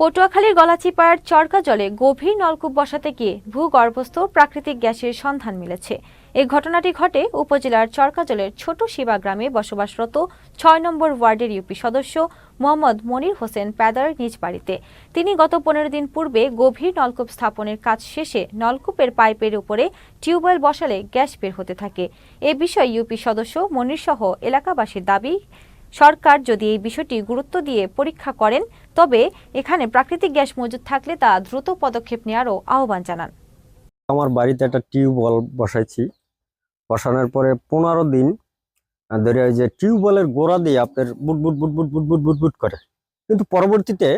পটুয়াখালীর গলাচিপাড়ার চরকা জলে গভীর নলকূপ বসাতে গিয়ে ভূগর্ভস্থ প্রাকৃতিক গ্যাসের সন্ধান মিলেছে। এই ঘটনাটি ঘটে উপজেলার চরকাজলের ছোট শিবা গ্রামে বসবাসরত ছয় নম্বর ওয়ার্ডের ইউপি সদস্য মোহাম্মদ মনির হোসেন প্যাদার নিজ বাড়িতে। তিনি গত পনেরো দিন পূর্বে গভীর নলকূপ স্থাপনের কাজ শেষে নলকূপের পাইপের উপরে টিউবওয়েল বসালে গ্যাস বের হতে থাকে। এ বিষয়ে ইউপি সদস্য মনির সহ এলাকাবাসীর দাবি, সরকার যদি এই বিষয়টি গুরুত্ব দিয়ে পরীক্ষা করেন তবে এখানে প্রাকৃতিক গ্যাস মজুদ থাকলে তা দ্রুত পদক্ষেপ নেওয়ারও আহ্বান জানান। আমার বাড়িতে একটা টিউবওয়েল বসাইছি। বসানোর পরে পনেরো দিন ধরে ওই যে টিউবওয়েলের গোড়া দিয়ে আপনার বুট বুট বুট বুট বুট বুট বুট বুট করে। কিন্তু পরবর্তীতে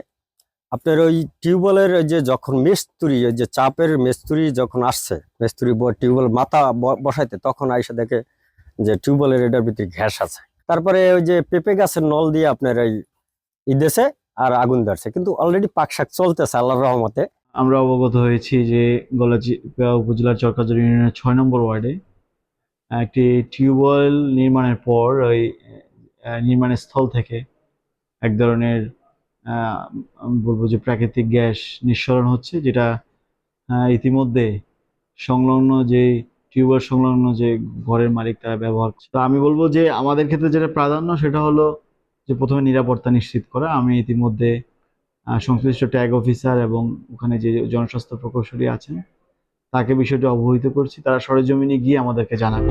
আপনার ওই টিউবওয়েলের যে যখন মেস্তুরি, ওই যে চাপের মেস্তুরি যখন আসছে, মেস্তুরি টিউবওয়েল মাথা বসাইতে, তখন আইসা দেখে যে টিউবওয়েলের এটার ভিতরে গ্যাস আছে। তারপরে ওই যে পেঁপে গাছের নল দিয়ে আপনার এই ইদেছে আর আগুন ধরছে। কিন্তু অলরেডি পাকশাক চলতেছে আল্লাহর রহমতে। আমরা অবগত হয়েছি যে গলাচিপা উপজেলার চরকাজুর ইউনিয়নের ছয় নম্বর ওয়ার্ডে একটি টিউবওয়েল নির্মাণের পর ওই নির্মাণের স্থল থেকে এক ধরনের বলব যে প্রাকৃতিক গ্যাস নিঃসরণ হচ্ছে, যেটা ইতিমধ্যে সংলগ্ন যে টিউবওয়েল সংলগ্ন যে ঘরের মালিক তারা ব্যবহার করছে। তো আমি বলব যে আমাদের ক্ষেত্রে যেটা প্রাধান্য সেটা হলো যে প্রথমে নিরাপত্তা নিশ্চিত করা, আমি ইতিমধ্যে সংশ্লিষ্ট ট্যাগ অফিসার এবং ওখানে যে জনস্বাস্থ্য প্রকৌশলী আছেন, তাকে বিষয়টি অবহিত করছি। তারা সরেজমিনে গিয়ে আমাদেরকে জানাবে